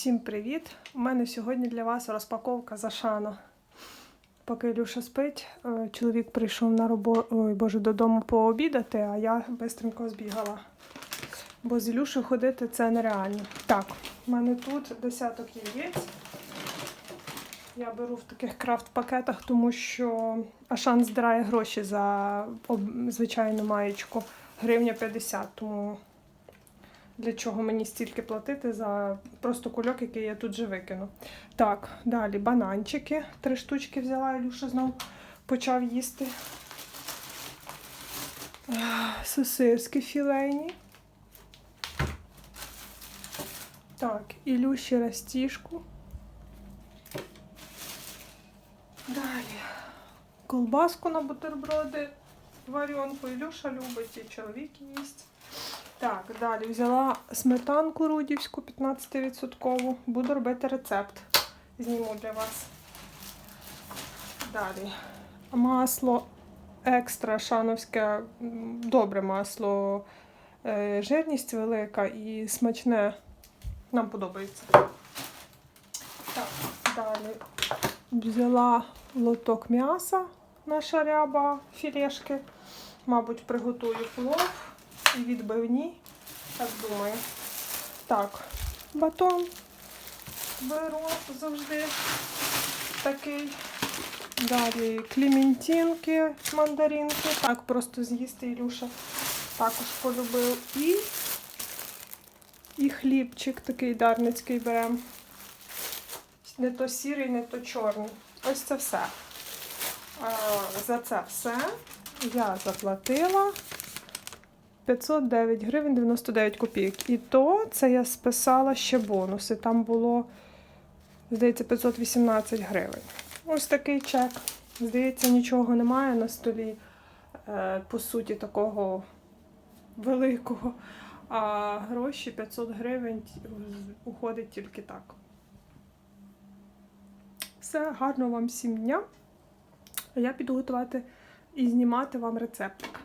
Всім привіт! У мене сьогодні для вас розпаковка з Ашану. Поки Ілюша спить, е, чоловік прийшов на роботу, ой, боже, додому пообідати, а я швидко збігала. Бо з Ілюшею ходити це нереально. Так, у мене тут десяток яєць. Я беру в таких крафт-пакетах, тому що Ашан здирає гроші за звичайну маєчку. Гривня 50, тому для чого мені стільки платити за просто кульок, який я тут же викину. Так, далі бананчики. Три штучки взяла, Ілюша знов почав їсти. Сосиски філейні. Так, Ілюші растіжку. Далі. Колбаску на бутерброди. Варіонку Ілюша любить і чоловік їсть. Так, далі взяла сметанку рудівську 15%. Буду робити рецепт. Зніму для вас. Далі. Масло екстра шановське, добре масло, е, жирність велика і смачне. Нам подобається. Так, далі взяла лоток м'яса, наша ряба, філешки. Мабуть, приготую плов і відбивні. Так думаю. Так, батон беру завжди такий. Далі клементинки, мандаринки. Так, просто з'їсти Ілюша також полюбив. І, і хлібчик такий дарницький беремо. Не то сірий, не то чорний. Ось це все. За це все я заплатила 509 гривень 99 копійок. І то це я списала ще бонуси. Там було, здається, 518 гривень. Ось такий чек. Здається, нічого немає на столі, е, по суті, такого великого. А гроші 500 гривень уходить тільки так. Все, гарного вам всім дня. Я піду готувати і знімати вам рецептик.